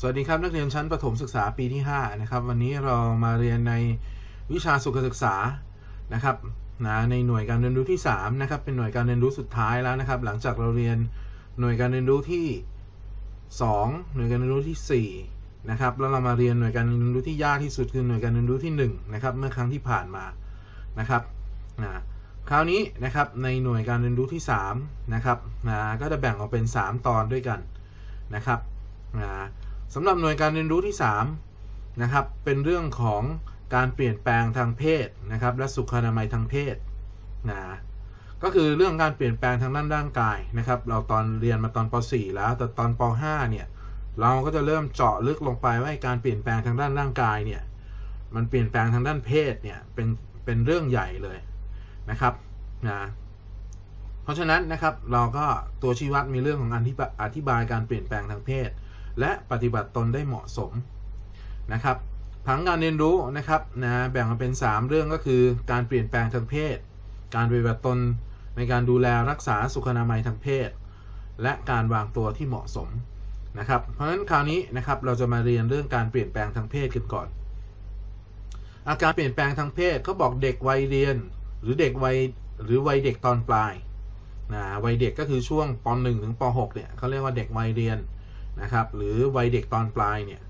สวัสดีครับ นักเรียนชั้นประถมศึกษาปีที่ 5 นะครับ วันนี้เรามาเรียนในวิชาสุขศึกษานะครับนะในหน่วยการเรียนรู้ที่ 3 นะครับ เป็นหน่วยการเรียนรู้สุดท้ายแล้วนะครับ หลังจากเราเรียนหน่วยการเรียนรู้ที่ 2 หน่วยการเรียนรู้ที่4นะครับแล้วเรามาเรียนหน่วยการเรียนรู้ที่ยากที่สุดคือหน่วยการเรียนรู้ที่1นะครับเมื่อครั้งที่ผ่านมานะครับนะคราวนี้นะครับในหน่วยการเรียนรู้ที่3นะครับนะก็จะแบ่งออกเป็น 3 ตอนด้วยกันนะครับนะ สำหรับหน่วยการเรียนรู้ที่3นะครับเป็นเรื่องของการเปลี่ยนแปลงทางเพศนะครับ และสุขอนามัยทางเพศนะก็คือเรื่องการเปลี่ยนแปลงทางด้านร่างกายนะครับ เราตอนเรียนมาตอนป .4 แล้ว แต่ตอนป .5 เนี่ยเราก็จะเริ่มเจาะลึกลงไปว่าการเปลี่ยนแปลงทางด้านร่างกายเนี่ยมันเปลี่ยนแปลงทางด้านเพศเนี่ยเป็นเป็นเรื่องใหญ่เลยนะครับนะเพราะฉะนั้นนะครับเราก็ตัวชี้วัดมีเรื่องของอธิบายการเปลี่ยนแปลงทางเพศ และปฏิบัติตนได้เหมาะสมนะครับผังการเรียนรู้นะครับนะแบ่งออกเป็น 3 เรื่องก็คือการเปลี่ยนแปลงทางเพศ การปฏิบัติตนในการดูแลรักษาสุขนามัยทางเพศ และการวางตัวที่เหมาะสมนะครับเพราะฉะนั้นคราวนี้นะครับเราจะมาเรียนเรื่องการเปลี่ยนแปลงทางเพศกันก่อน อาการเปลี่ยนแปลงทางเพศเขาบอกเด็กวัยเรียน หรือเด็กวัยหรือวัยเด็กตอนปลายนะวัยเด็กก็คือช่วงป .1 ถึงป .6 เนี่ยเขาเรียกว่าเด็กวัยเรียน นะครับ หรือวัยเด็กตอนปลายเนี่ย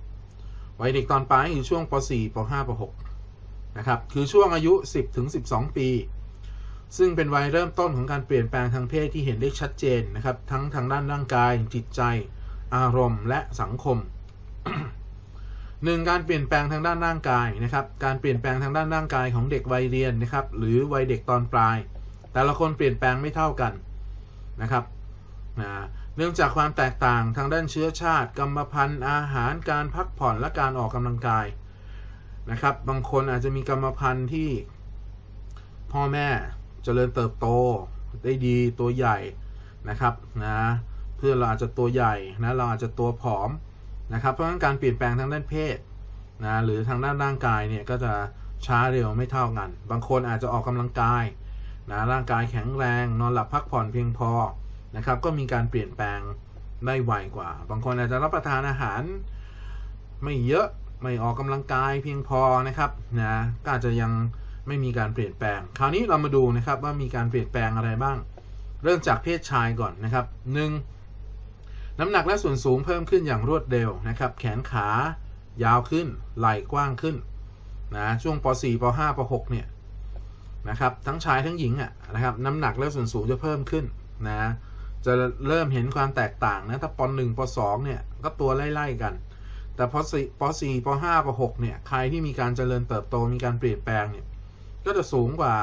วัยเด็กตอนปลายคือช่วงป .4 ป .5 ป .6 นะครับคือช่วงอายุ 10ถึง12 ปี ซึ่งเป็นวัยเริ่มต้นของการเปลี่ยนแปลงทางเพศที่เห็นได้ชัดเจนนะครับ ทั้งทางด้านร่างกาย จิตใจ อารมณ์ และสังคมหนึ่งการเปลี่ยนแปลงทางด้านร่างกายนะครับ การเปลี่ยนแปลงทางด้านร่างกายของเด็กวัยเรียนนะครับ หรือวัยเด็กตอนปลาย แต่ละคนเปลี่ยนแปลงไม่เท่ากันนะครับนะ เนื่องจากความแตกต่างทางด้านเชื้อชาติ กรรมพันธุ์อาหารการพักผ่อนและการออกกำลังกายนะครับ บางคนอาจจะมีกรรมพันธุ์ที่พ่อแม่จเจริญเติบโตได้ดีตัวใหญ่นะครับนะเพื่อเราอาจจะตัวใหญ่นะเราอาจจะตัวผอมนะครับ เพราะฉะนั้นการเปลี่ยนแปลงทางด้านเพศนะหรือทางด้านร่างกายเนี่ยก็จะช้าเร็วไม่เท่ากัน บางคนอาจจะออกกำลังกายนะร่างกายแข็งแรง นอนหลับพักผ่อนเพียงพอ นะครับ ก็มีการเปลี่ยนแปลงได้ไวกว่า บางคนอาจจะรับประทานอาหาร ไม่เยอะไม่ออกกำลังกายเพียงพอนะครับนะก็อาจจะยังไม่มีการเปลี่ยนแปลง คราวนี้เรามาดูนะครับว่ามีการเปลี่ยนแปลงอะไรบ้าง เริ่มจากเพศชายก่อนนะครับ 1. น้ำหนักและส่วนสูงเพิ่มขึ้นอย่างรวดเร็วนะครับ แขนขายาวขึ้น ไหล่กว้างขึ้นนะช่วงป .4 ป .5 ป .6 เนี่ยนะครับทั้งชายทั้งหญิงอะนะครับน้ำหนักและส่วนสูงจะเพิ่มขึ้นนะ จะเริ่มเห็นความแตกต่างนะถ้าป .1 ป .2 เนี่ยก็ตัวไล่ๆกัน แต่พอป .4 ป .5 ป .6 เนี่ยใครที่มีการเจริญเติบโตมีการเปลี่ยนแปลงเนี่ยก็จะสูงกว่า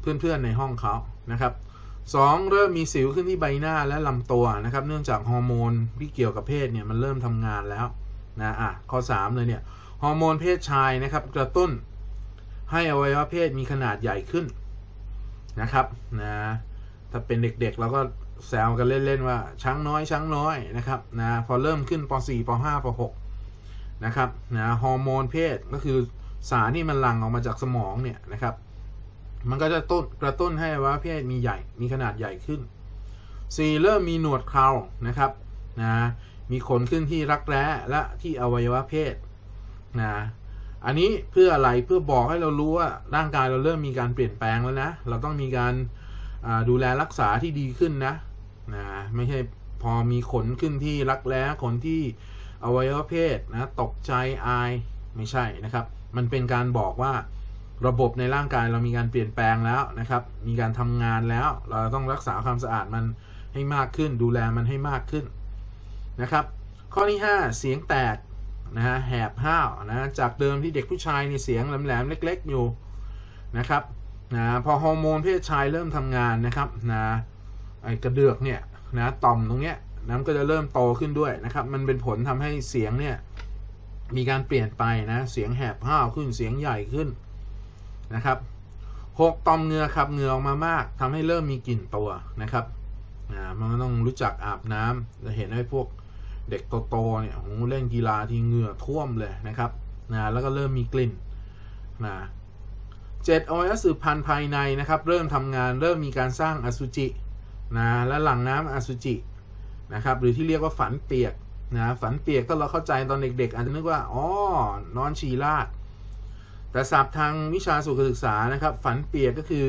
เพื่อนๆในห้องเขานะครับ 2. เริ่มมีสิวขึ้นที่ใบหน้าและลำตัวนะครับ เนื่องจากฮอร์โมนที่เกี่ยวกับเพศเนี่ยมันเริ่มทำงานแล้วนะอะข้อ3เลยเนี่ยฮอร์โมนเพศชายนะครับ กระตุ้นให้อวัยวะเพศมีขนาดใหญ่ขึ้นนะครับนะ ถ้าเป็นเด็กๆเราก็แซวกันเล่นๆว่าช้างน้อยช้างน้อยนะครับนะพอเริ่มขึ้นป .4 ป .5 ป .6 นะครับนะฮอร์โมนเพศก็คือสารที่มันหลั่งออกมาจากสมองเนี่ยนะครับ มันก็จะต้นกระตุ้นให้ว่าเพศมีใหญ่มีขนาดใหญ่ขึ้น 4. เริ่มมีหนวดเครานะครับนะมีขนขึ้นที่รักแร้และที่อวัยวะเพศนะอันนี้เพื่ออะไรเพื่อบอกให้เรารู้ว่าร่างกายเราเริ่มมีการเปลี่ยนแปลงแล้วนะ เราต้องมีการ ดูแลรักษาที่ดีขึ้นนะนะไม่ใช่พอมีขนขึ้นที่รักแร้ขนที่อวัยวะเพศนะตกใจอายไม่ใช่นะครับ มันเป็นการบอกว่าระบบในร่างกายเรามีการเปลี่ยนแปลงแล้วนะครับ มีการทำงานแล้ว เราต้องรักษาความสะอาดมันให้มากขึ้น ดูแลมันให้มากขึ้นนะครับ ข้อที่ 5 เสียงแตกนะฮะแหบห้าวนะจากเดิมที่เด็กผู้ชายในเสียงแหลมๆเล็ก ๆอยู่นะครับ นะพอฮอร์โมนเพศชายเริ่มทำงานนะครับนะไอกระเดือกเนี่ยนะต่อมตรงเนี้ยน้ำก็จะเริ่มโตขึ้นด้วยนะครับ มันเป็นผลทำให้เสียงเนี่ยมีการเปลี่ยนไปนะเสียงแหบห้าวขึ้นเสียงใหญ่ขึ้นนะครับหกต่อมเงื่อขับเงือออกมามากทำให้เริ่มมีกลิ่นตัวนะครับนะมันต้องรู้จักอาบน้ำจะเห็นให้พวกเด็กโตๆเนี่ยโหเล่นกีฬาที่เหงื่อท่วมเลยนะครับนะแล้วก็เริ่มมีกลิ่นนะ เจ็ดอวัยวะสืบพันธุ์ภายในนะครับ เริ่มทำงานเริ่มมีการสร้างอสุจินะและหลั่งน้ำอสุจินะครับหรือที่เรียกว่าฝันเปียกนะฝันเปียกถ้าเราเข้าใจตอนเด็ก ๆ อาจจะนึกว่าอ๋อนอนฉี่ราด แต่ศัพท์ทางวิชาสุขศึกษานะครับ ฝันเปียกก็คือ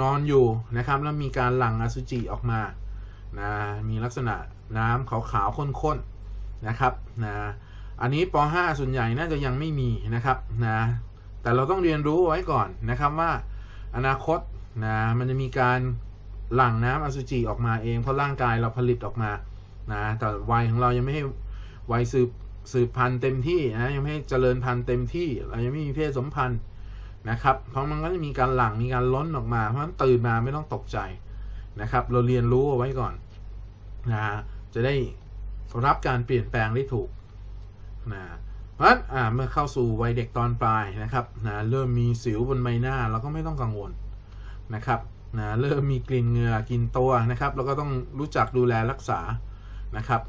นอนอยู่นะครับแล้วมีการหลั่งอสุจิออกมานะมีลักษณะน้ำขาวๆข้นๆนะครับนะอันนี้ป .5 ส่วนใหญ่น่าจะยังไม่มีนะครับนะ แต่เราต้องเรียนรู้ไว้ก่อนนะครับว่าอนาคตนะมันจะมีการหลั่งน้ำอสุจิออกมาเอง เพราะร่างกายเราผลิตออกมานะแต่วัยของเรายังไม่ให้วัยสืบสืบพันธุ์เต็มที่นะยังไม่ให้เจริญพันธุ์เต็มที่ เรายังไม่มีเพศสมพันธ์นะครับ เพราะมันก็จะมีการหลั่งมีการล้นออกมา เพราะฉะนั้นตื่นมาไม่ต้องตกใจนะครับ เราเรียนรู้เอาไว้ก่อนนะจะได้รับการเปลี่ยนแปลงได้ถูกนะ เพราะฉะนั้นเมื่อเข้าสู่วัยเด็กตอนปลายนะครับนะเริ่มมีสิวบนใบหน้าเราก็ไม่ต้องกังวลนะครับนะเริ่มมีกลิ่นเหงื่อกินตัวนะครับเราก็ต้องรู้จักดูแลรักษานะครับ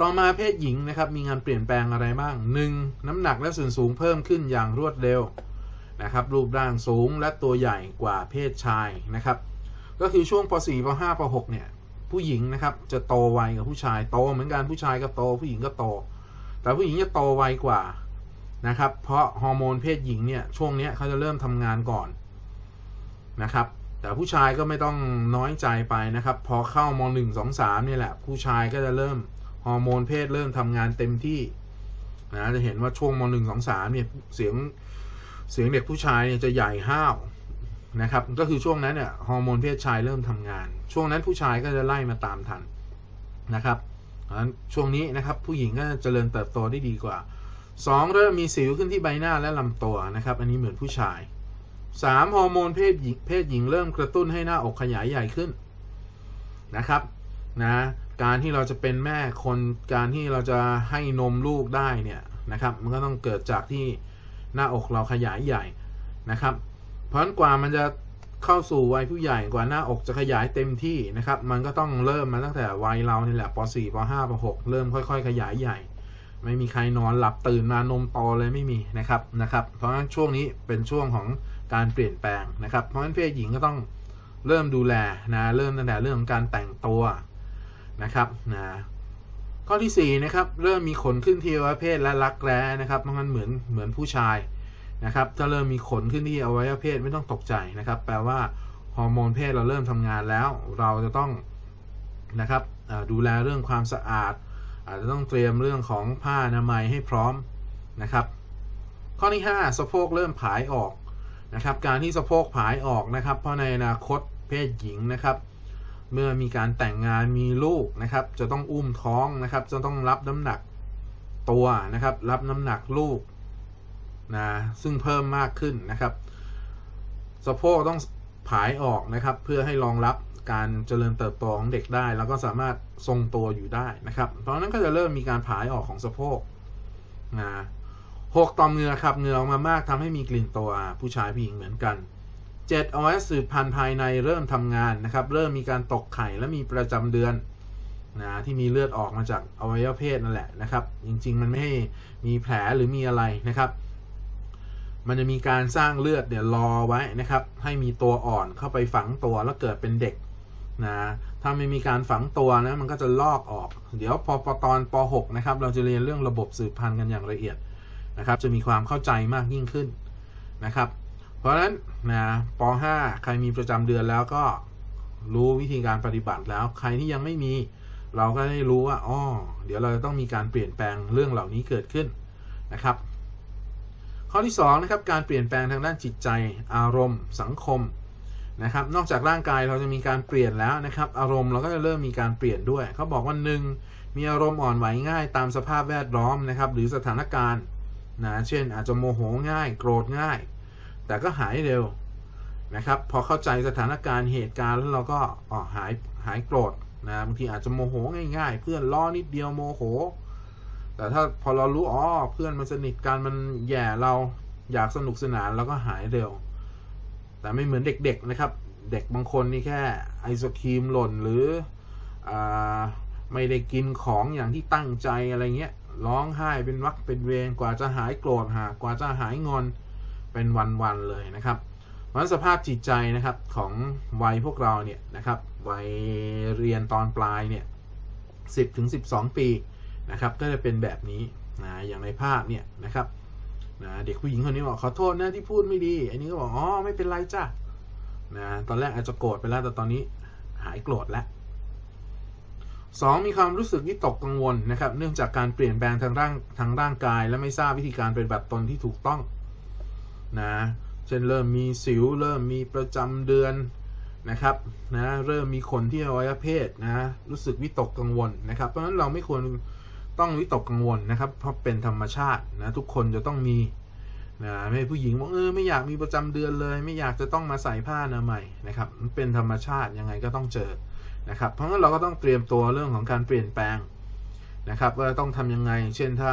ต่อมาเพศหญิงนะครับมีงานเปลี่ยนแปลงอะไรบ้าง 1. น้ำหนักและส่วนสูงเพิ่มขึ้นอย่างรวดเร็วนะครับรูปร่างสูงและตัวใหญ่กว่าเพศชายนะครับ ก็คือช่วงป .4 ป .5 ป .6 เนี่ยผู้หญิงนะครับจะโตไวกับผู้ชายโตเหมือนกันผู้ชายก็โตผู้หญิงก็โต แต่ผู้หญิงจะโตไวกว่านะครับ เพราะฮอร์โมนเพศหญิงเนี่ยช่วงนี้เขาจะเริ่มทำงานก่อนนะครับ แต่ผู้ชายก็ไม่ต้องน้อยใจไปนะครับ พอเข้ามหนึ่งสองสามนี่แหละ ผู้ชายก็จะเริ่มฮอร์โมนเพศเริ่มทำงานเต็มที่นะจะเห็นว่าช่วงมหนึ่งสองสามเนี่ยเสียงเสียงเด็กผู้ชายเนี่ยจะใหญ่ห้าวนะครับก็คือช่วงนั้นเนี่ยฮอร์โมนเพศชายเริ่มทำงาน ช่วงนั้นผู้ชายก็จะไล่มาตามทันนะครับ ช่วงนี้นะครับผู้หญิงก็จะเจริญเติบโตได้ดีกว่าสองเริ่มมีสิวขึ้นที่ใบหน้าและลำตัวนะครับ อันนี้เหมือนผู้ชายสามฮอร์โมนเพศหญิงเพศหญิงเริ่มกระตุ้นให้หน้าอกขยายใหญ่ขึ้นนะครับนะการที่เราจะเป็นแม่คนการที่เราจะให้นมลูกได้เนี่ยนะครับมันก็ต้องเกิดจากที่หน้าอกเราขยายใหญ่นะครับ เพราะฉะนั้นกว่ามันจะ เข้าสู่วัยผู้ใหญ่กว่าหน้าอกจะขยายเต็มที่นะครับ มันก็ต้องเริ่มมาตั้งแต่วัยเรานี่แหละป .4 ป .5 ป .6 เริ่มค่อย ๆ ขยายใหญ่ ไม่มีใครนอนหลับตื่นมานมโตเลยไม่มีนะครับนะครับ เพราะฉะนั้นช่วงนี้เป็นช่วงของการเปลี่ยนแปลงนะครับ เพราะฉะนั้นเพศหญิงก็ต้องเริ่มดูแลนะเริ่มตั้งแต่เรื่องของการแต่งตัวนะครับนะข้อที่4นะครับเริ่มมีขนขึ้นที่อวัยวะเพศและรักแร้นะครับเพราะงั้นเหมือนเหมือนผู้ชาย นะครับถ้าเริ่มมีขนขึ้นที่อวัยวะเพศไม่ต้องตกใจนะครับ แปลว่าฮอร์โมนเพศเราเริ่มทำงานแล้ว เราจะต้องนะครับดูแลเรื่องความสะอาด อาจจะต้องเตรียมเรื่องของผ้าอนามัยให้พร้อมนะครับ ข้อที่ 5 สะโพกเริ่มผายออกนะครับ การที่สะโพกผายออกนะครับ เพราะในอนาคตเพศหญิงนะครับ เมื่อมีการแต่งงานมีลูกนะครับ จะต้องอุ้มท้องนะครับ จะต้องรับน้ำหนักตัวนะครับ รับน้ำหนักลูก นะซึ่งเพิ่มมากขึ้นนะครับสะโพกต้องผายออกนะครับ เพื่อให้รองรับการเจริญเติบโตของเด็กได้ แล้วก็สามารถทรงตัวอยู่ได้นะครับ เพราะนั้นก็จะเริ่มมีการผายออกของสะโพกนะหกต่อมเหงื่อขับเหงื่อออกมามากทำให้มีกลิ่นตัวผู้ชายผู้หญิงเหมือนกันเจ็ดเอาไว้สืบพันธุ์ภายในเริ่มทำงานนะครับ เริ่มมีการตกไข่และมีประจำเดือนนะที่มีเลือดออกมาจากอวัยวะเพศนั่นแหละนะครับ จริง ๆ มันไม่ให้มีแผลหรือมีอะไรนะครับ มันจะมีการสร้างเลือดเนี่ยรอไว้นะครับ ให้มีตัวอ่อนเข้าไปฝังตัวแล้วเกิดเป็นเด็กนะถ้าไม่มีการฝังตัวนะมันก็จะลอกออก เดี๋ยวพอปตอนป .6 นะครับ เราจะเรียนเรื่องระบบสืบพันธุ์กันอย่างละเอียดนะครับ จะมีความเข้าใจมากยิ่งขึ้นนะครับ เพราะฉะนั้นนะป .5 ใครมีประจำเดือนแล้วก็รู้วิธีการปฏิบัติแล้ว ใครที่ยังไม่มี เราก็ได้รู้ว่าอ๋อเดี๋ยวเราจะต้องมีการเปลี่ยนแปลงเรื่องเหล่านี้เกิดขึ้นนะครับ ข้อที่2นะครับการเปลี่ยนแปลงทางด้านจิตใจ อารมณ์ สังคมนะครับนอกจากร่างกายเราจะมีการเปลี่ยนแล้วนะครับ อารมณ์เราก็จะเริ่มมีการเปลี่ยนด้วย เขาบอกว่าหนึ่งมีอารมณ์อ่อนไหวง่ายตามสภาพแวดล้อมนะครับ หรือสถานการณ์นะเช่น อาจจะโมโหง่าย โกรธง่าย แต่ก็หายเร็วนะครับ พอเข้าใจสถานการณ์เหตุการณ์แล้วเราก็อ๋อหายหายโกรธนะบางทีอาจจะโมโหง่าย ๆ เพื่อนล้อนิดเดียวโมโห แต่ถ้าพอเรารู้อ๋อเพื่อนมันสนิทกันมันแย่เราอยากสนุกสนานแล้วก็หายเร็ว แต่ไม่เหมือนเด็กๆนะครับ เด็กบางคนนี่แค่ไอศครีมหล่นหรืออไม่ได้กินของอย่างที่ตั้งใจอะไรเงี้ยร้องไห้เป็นวักเป็นเวรกว่าจะหายโกรธหากว่าจะหายงอนเป็นวันๆเลยนะครับเพราะสภาพจิตใจนะครับของวัยพวกเราเนี่ยนะครับวัยเรียนตอนปลายเนี่ยสิบถึงสิบสองปี นะครับก็จะเป็นแบบนี้นะอย่างในภาพเนี่ยนะครับนะเด็กผู้หญิงคนนี้บอกขอโทษนะที่พูดไม่ดี อันนี้ก็บอกอ๋อไม่เป็นไรจ้ะนะตอนแรกอาจจะโกรธไปแล้วแต่ตอนนี้หายโกรธแล้วสองมีความรู้สึกวิตกกังวลนะครับ เนื่องจากการเปลี่ยนแปลงทางร่างทางร่างกาย และไม่ทราบวิธีการเปฏิบัติตนที่ถูกต้องนะเช่นเริ่มมีสิว เริ่มมีประจำเดือนนะครับนะเริ่มมีขนที่อวัยวะเพศนะรู้สึกวิตกกังวลนะครับ เพราะฉะนั้นเราไม่ควร ต้องวิตกกังวลนะครับ เพราะเป็นธรรมชาตินะทุกคนจะต้องมีนะไม่ผู้หญิงบอกเออไม่อยากมีประจำเดือนเลย ไม่อยากจะต้องมาใส่ผ้าอนามัยนะครับมันเป็นธรรมชาติยังไงก็ต้องเจอนะครับ เพราะงั้นเราก็ต้องเตรียมตัวเรื่องของการเปลี่ยนแปลงนะครับว่าต้องทำยังไง เช่นถ้า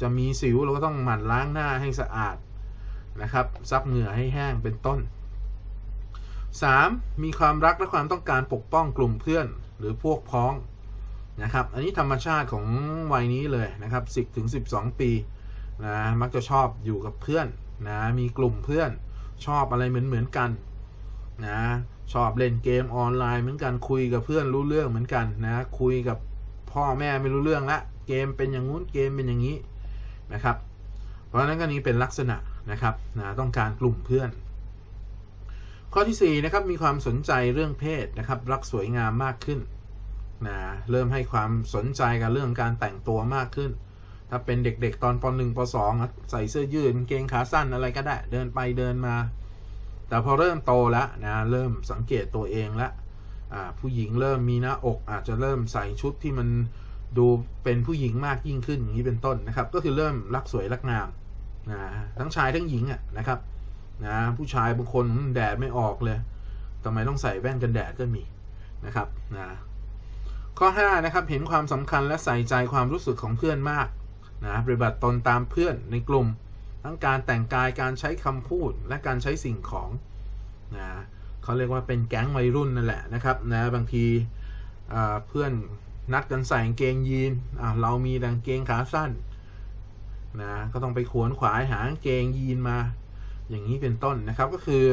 จะมีสิวเราก็ต้องหมั่นล้างหน้าให้สะอาดนะครับซับเหงื่อให้แห้งเป็นต้น 3. มีความรักและความต้องการปกป้องกลุ่มเพื่อน หรือพวกพ้อง นะครับ อันนี้ธรรมชาติของวัยนี้เลยนะครับ 10ถึง12 ปีนะมักจะชอบอยู่กับเพื่อนนะมีกลุ่มเพื่อนชอบอะไรเหมือนเหมือนกันนะชอบเล่นเกมออนไลน์เหมือนกันคุยกับเพื่อนรู้เรื่องเหมือนกันนะคุยกับพ่อแม่ไม่รู้เรื่องละเกมเป็นอย่างงู้นเกมเป็นอย่างนี้นะครับ เพราะฉะนั้นก็นี้เป็นลักษณะนะครับนะต้องการกลุ่มเพื่อน ข้อที่4นะครับมีความสนใจเรื่องเพศนะครับรักสวยงามมากขึ้น นะเริ่มให้ความสนใจกับเรื่องการแต่งตัวมากขึ้น ถ้าเป็นเด็กๆตอนป .1 ป .2 ใส่เสื้อยืดเกงขาสั้นอะไรก็ได้ เดินไปเดินมา แต่พอเริ่มโตแล้วนะเริ่มสังเกตตัวเองแล้วผู้หญิงเริ่มมีหน้าอกอาจจะเริ่มใส่ชุดที่มันดูเป็นผู้หญิงมากยิ่งขึ้นอย่างนี้เป็นต้นนะครับ ก็คือเริ่มรักสวยรักงามนะทั้งชายทั้งหญิงอะนะครับนะผู้ชายบางคนแดดไม่ออกเลยทำไมต้องใส่แว่นกันแดดก็มีนะครับนะ ข้อ5นะครับเห็นความสำคัญและใส่ใจความรู้สึกของเพื่อนมากนะปฏิบัติตนตามเพื่อนในกลุ่ม ทั้งการแต่งกายการใช้คำพูดและการใช้สิ่งของนะเขาเรียกว่าเป็นแก๊งวัยรุ่นนั่นแหละนะครับนะบางทีเพื่อนนัดกันใส่กางเกงยีนเรามีกางเกงขาสั้นนะก็ต้องไปขวนขวายหากางเกงยีนมา อย่างนี้เป็นต้นนะครับก็คือ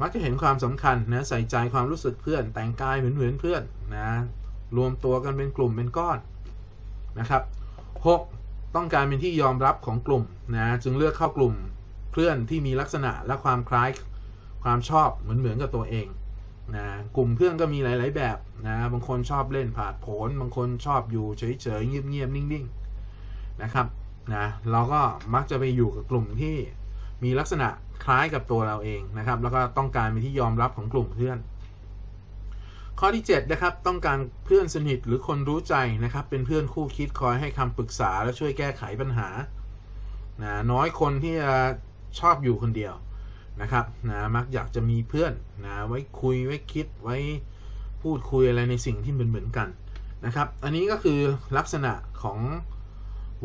มักจะเห็นความสำคัญนะใส่ใจความรู้สึกเพื่อนแต่งกายเหมือนเหมือนเพื่อนนะ รวมตัวกันเป็นกลุ่มเป็นก้อนนะครับ 6. ต้องการเป็นที่ยอมรับของกลุ่มนะจึงเลือกเข้ากลุ่มเพื่อนที่มีลักษณะและความคล้ายความชอบเหมือนเหมือนกับตัวเองนะกลุ่มเพื่อนก็มีหลาย ๆ แบบนะบางคนชอบเล่นผาดโผนบางคนชอบอยู่เฉย ๆ เงียบ ๆ นิ่ง ๆ นะครับนะเราก็มักจะไปอยู่กับกลุ่มที่มีลักษณะคล้ายกับตัวเราเองนะครับ แล้วก็ต้องการเป็นที่ยอมรับของกลุ่มเพื่อน ข้อที่7นะครับต้องการเพื่อนสนิทหรือคนรู้ใจนะครับ เป็นเพื่อนคู่คิดคอยให้คำปรึกษาและช่วยแก้ไขปัญหานะน้อยคนที่จะชอบอยู่คนเดียวนะครับนะมักอยากจะมีเพื่อนนะไว้คุยไว้คิดไว้พูดคุยอะไรในสิ่งที่เหมือนเหมือนกันนะครับ อันนี้ก็คือลักษณะของ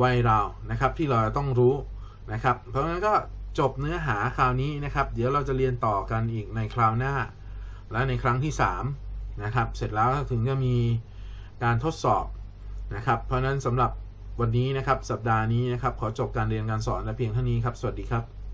วัยเรานะครับที่เราต้องรู้นะครับ เพราะฉะนั้นก็จบเนื้อหาคราวนี้นะครับ เดี๋ยวเราจะเรียนต่อกันอีกในคราวหน้า และในครั้งที่ 3 นะครับ เสร็จแล้วถึงจะมีการทดสอบนะครับ เพราะนั้นสำหรับวันนี้นะครับสัปดาห์นี้นะครับ ขอจบการเรียนการสอนและเพียงเท่านี้ครับ สวัสดีครับ